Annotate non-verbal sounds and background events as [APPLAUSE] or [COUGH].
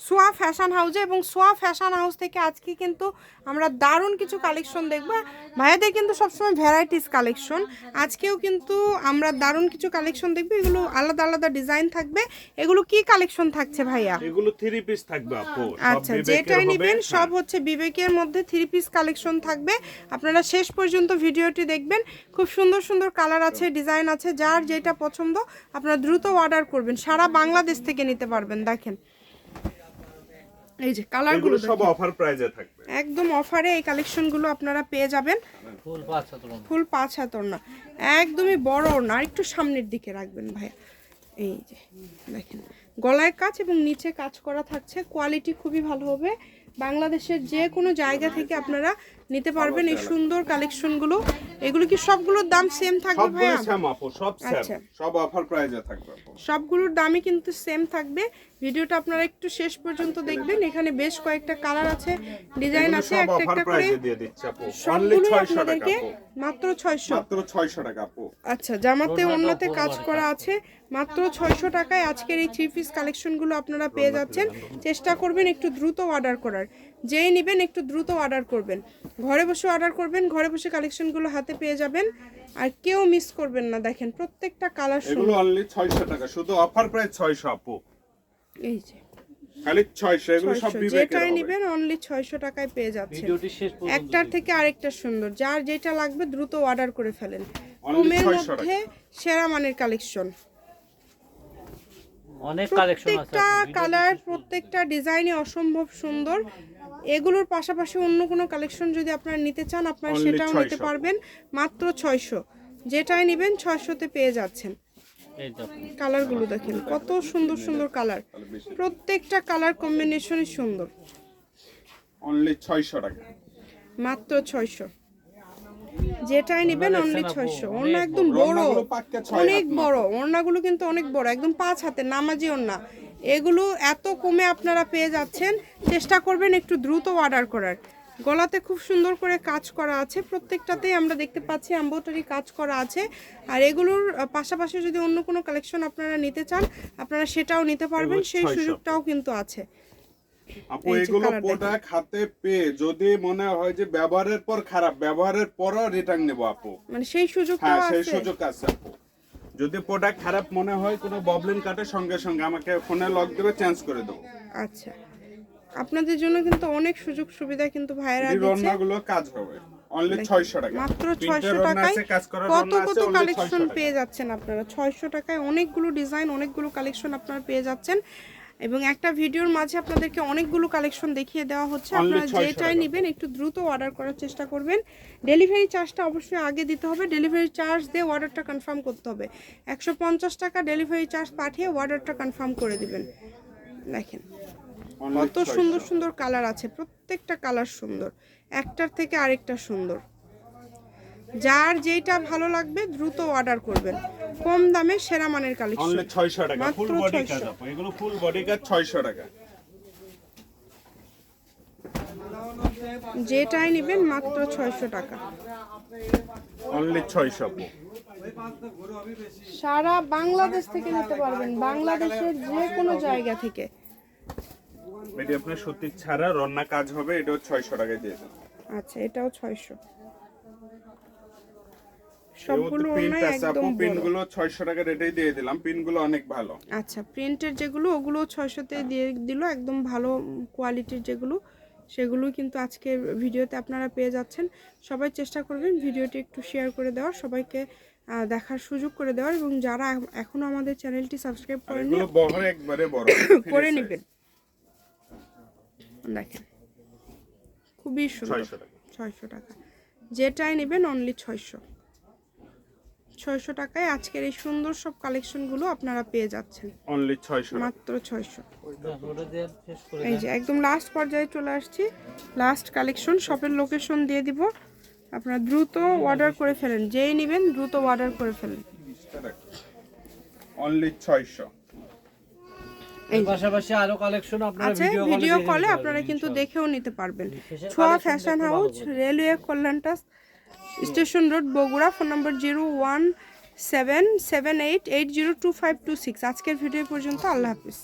সোয়া fashion হাউসে এবং সোয়া fashion house থেকে আজকে কিন্তু আমরা দারুণ কিছু কালেকশন দেখব। ভাইয়াদের কিন্তু সবসময় ভ্যারাইটিস কালেকশন আজকেও কিন্তু আমরা দারুণ কিছু কালেকশন দেখব। এগুলো আলাদা আলাদা ডিজাইন থাকবে। এগুলো কি কালেকশন থাকছে ভাইয়া? এগুলো থ্রি পিস থাকবে আপু। আচ্ছা যেটাই। নেবেন সব হ্যাঁ। হচ্ছে বিবেকের মধ্যে থ্রি পিস কালেকশন থাকবে। আপনারা শেষ পর্যন্ত ভিডিওটি দেখবেন। খুব সুন্দর সুন্দর কালার আছে ডিজাইন আছে যার যেটা পছন্দ আপনারা দ্রুত অর্ডার করবেন। সারা বাংলাদেশ থেকে নিতে পারবেন দেখেন। এই যে কালারগুলো সব অফার প্রাইজে থাকবে। একদম অফারে এই কালেকশনগুলো আপনারা পেয়ে যাবেন। ফুল পাঁচ হাতর ফুল পাঁচ হাতর না একদমই বড় না আর একটু সামনের দিকে রাখবেন ভাইয়া। এই যে দেখেন। গলায় কাজ এবং নিচে কাজ করা থাকছে। কোয়ালিটি খুবই ভালো হবে। বাংলাদেশের যে কোনো জায়গা থেকে আপনারা নিতে পারবেন এই সুন্দর কালেকশনগুলো। এগুলো কি সবগুলোর দাম সেম থাকবে ভাইয়া? সব আচ্ছা। সেম সব অফার প্রাইজে থাকবে সবগুলোর দামই কিন্তু সেম থাকবে। ভিডিওটা আপনারা একটু শেষ পর্যন্ত দেখবেন। এখানে বেশ কয়েকটা কালার আছে ডিজাইন আছে একটা একটা করে। প্রাইজে দিয়ে দিচ্ছে আপু। অনলি সবগুলো 600 টাকা আপনাদেরকে মাত্র ছয়শো। মাত্র 600 টাকা আপু। আচ্ছা জামাতে অন্যতে কাজ করা আছে। মাত্র ছয়শো টাকায় আজকের এই থ্রি পিস কালেকশনগুলো আপনারা পেয়ে যাচ্ছেন। চেষ্টা করবেন একটু দ্রুত অর্ডার করার। যেই নেবেন একটু দ্রুত অর্ডার করবেন। ঘরে বসে অর্ডার করবেন ঘরে বসে কালেকশনগুলো হাতে পেয়ে যাবেন। আর কেউ মিস করবেন না দেখেন প্রত্যেকটা কালার এগুলো অনলি 600 টাকা শুধু অফার প্রাইস 600 আপু। এই যে। খালি 600 এগুলো সব ছয়শো বিবেকের যেটাই হবে। নেবেন অনলি ছয়শো টাকায় পেয়ে যাচ্ছেন। ভিডিওটি শেষ পর্যন্ত একটার থেকে আরেকটা সুন্দর। যার যেটা লাগবে দ্রুত অর্ডার করে ফেলেন। রুমের 600 মধ্যে সেরা মানের কালেকশন। অনেক কালেকশন আছে প্রত্যেকটা কালার প্রত্যেকটা ডিজাইনই অসম্ভব সুন্দর। এগুলোর পাশাপাশি অন্য কোনো কালেকশন যদি আপনারা নিতে চান আপনারা সেটাও নিতে পারবেন। মাত্র ছয়শো। যেটাই নেবেন ছয়শোতে পেয়ে যাচ্ছেন। কালারগুলো দেখেন কত সুন্দর সুন্দর কালার প্রত্যেকটা কালার কম্বিনেশনই সুন্দর। অনলি 600 টাকা। মাত্র ছয়শো। যেটাই নেবেন অনলি ছয়শো। ওড়না একদম বড়। অনেক বড়। ওড়নাগুলো কিন্তু অনেক বড় একদম পাঁচ হাতে নামাজি ওড়না। এগুলো এত কমে আপনারা পেয়ে যাচ্ছেন। চেষ্টা করবেন একটু দ্রুত অর্ডার করার। গলাতে খুব সুন্দর করে কাজ করা আছে। প্রত্যেকটাতেই আমরা দেখতে পাচ্ছি এম্বোটারি কাজ করা আছে। আর এগুলোর পাশাপাশি যদি অন্য কোনো কালেকশন আপনারা নিতে চান আপনারা সেটাও নিতে পারবেন। সেই সুযোগটাও কিন্তু আছে। আপু এগুলো প্রোডাক্ট হাতে পেয়ে যদি মনে হয় যে ব্যবহারের পর খারাপ ব্যবহারের পরও রিটার্ন নেব আপু। মানে সেই সুযোগটাও হ্যাঁ সেই সুযোগ আছে আপু। যদি প্রোডাক্ট খারাপ মনে হয় কোনো প্রবলেম কাটে সঙ্গে সঙ্গে আমাকে ফোনে লক দেবে চেঞ্জ করে দেবো। আচ্ছা। আপনাদের জন্য কিন্তু অনেক সুযোগ সুবিধা কিন্তু ভাইয়েরা এই দিচ্ছে। রন্নাগুলো কাজ হবে অনলি 600 টাকা। মাত্র তিনটে ছয়শো রন্না টাকায় কাজ করা কত কত কালেকশন। পেয়ে যাচ্ছেন আপনারা? ছয়শো টাকায় অনেকগুলো ডিজাইন অনেকগুলো কালেকশন আপনারা পেয়ে যাচ্ছেন। এবং একটা ভিডিওর মাঝে আপনাদেরকে অনেকগুলো কালেকশন দেখিয়ে দেওয়া হচ্ছে। আপনারা যেটাই। নেবেন একটু দ্রুত অর্ডার করার চেষ্টা করবেন। ডেলিভারি চার্জটা অবশ্যই আগে দিতে হবে। ডেলিভারি চার্জ দিয়ে অর্ডারটা কনফার্ম করতে হবে। একশো পঞ্চাশ টাকা ডেলিভারি চার্জ পাঠিয়ে অর্ডারটা কনফার্ম করে দিবেন। দেখেন কত সুন্দর সুন্দর কালার আছে। প্রত্যেকটা কালার সুন্দর। একটার থেকে আরেকটা সুন্দর। যার যেটা ভালো লাগবে দ্রুত অর্ডার করবেন। কম দামে সেরা মানের কালেকশন অনলি 600 টাকা ফুল বডি কাজ আপু এগুলো ফুল বডি কাজ 600 টাকা। যেটাই নেবেন মাত্র ছয়শো টাকা। অনলি 600 আপু সারা বাংলাদেশ থেকে নিতে পারবেন বাংলাদেশের যে কোনো জায়গা থেকে। এটি আপনার সত্যি ছাড়া রন্না কাজ হবে এটাও 600 টাকায় দিয়ে আচ্ছা এটাও ছয়শো। সবগুলো অন্যায় একদম। পিনগুলো 600 টাকা রেটেই দিয়ে দিলাম পিনগুলো অনেক ভালো। আচ্ছা প্রিন্টের যেগুলো ওগুলো ছয়শোতে দিয়ে দিল একদম ভালো কোয়ালিটির যেগুলো সেগুলো কিন্তু আজকের ভিডিওতে আপনারা পেয়ে যাচ্ছেন। সবাই চেষ্টা করবেন ভিডিওটি একটু শেয়ার করে দেওয়ার সবাইকে দেখার সুযোগ করে দেওয়ার এবং যারা এখ- এখনও আমাদের চ্যানেলটি সাবস্ক্রাইব একবারে [COUGHS] করে নেবেন। দেখেন খুবই সুন্দর। ছয়শো টাকা। যেটাই নেবেন অনলি ছয়শো। ছয়শো টাকায় আজকের এই সুন্দর সব কালেকশনগুলো আপনারা পেয়ে যাচ্ছেন। অনলি 600 মাত্র ছয়শো। করে এই যে একদম লাস্ট পর্যায়ে চলে আসছি। লাস্ট কালেকশন শপের লোকেশন দিয়ে দিব। আপনারা দ্রুত অর্ডার করে ফেলেন। যেই নেবেন দ্রুত অর্ডার করে ফেলেন। অনলি 600 এই পাশাপাশি আরও কালেকশন আপনারা ভিডিও ভিডিও কলে আপনারা কিন্তু দেখেও নিতে পারবেন। Chhoya fashion house railway কল্যাণটা station road, Bogura, phone number zero one seven seven eight eight zero two five two six. আজকের ভিডিও পর্যন্ত, আল্লাহ হাফিজ।